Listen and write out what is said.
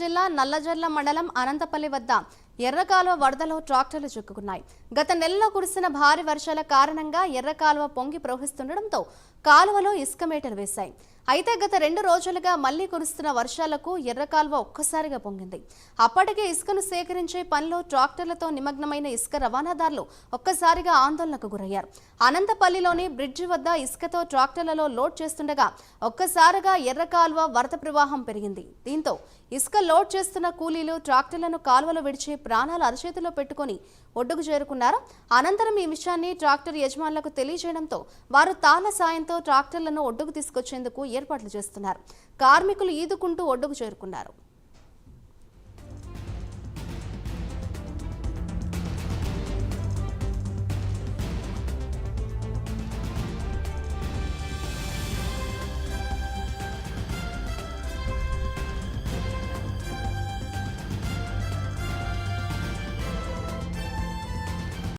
జిల్లా నల్లజర్ల మండలం అనంతపల్లి వద్ద ఎర్రకాలువ వరదలో ట్రాక్టర్లు చిక్కుకున్నాయి. గత నెలలో కురిసిన భారీ వర్షాల కారణంగా ఎర్రకాలువ పొంగి ప్రవహిస్తుండటంతో కాలువలో ఇసుక మేటలు వేశాయి. అయితే గత రెండు రోజులుగా మళ్ళీ కురుస్తున్న వర్షాలకు ఎర్రకాలువ ఒక్కసారిగా పొంగింది. అప్పటికే ఇసుకను సేకరించే పనిలో ట్రాక్టర్లతో నిమగ్నమైన ఇసుక రవాణాదారులు ఒక్కసారిగా ఆందోళనకు గురయ్యారు. అనంతపల్లిలోని బ్రిడ్జి వద్ద ఇసుకతో ట్రాక్టర్లలో లోడ్ చేస్తుండగా ఒక్కసారిగా ఎర్రకాలువ వరద ప్రవాహం పెరిగింది. దీంతో ఇసుక లోడ్ చేస్తున్న కూలీలు ట్రాక్టర్లను కాలువలో విడిచి ప్రాణాలు అరచేతిలో పెట్టుకొని ఒడ్డుకు చేరుకున్నారు. అనంతరం ఈ విషయాన్ని ట్రాక్టర్ యజమానులకు తెలియజేయడంతో వారు తాళ సాయంతో ట్రాక్టర్లను ఒడ్డుకు తీసుకొచ్చేందుకు ఏర్పాట్లు చేస్తున్నారు. కార్మికులు ఈదుకుంటూ ఒడ్డుకు చేరుకున్నారు.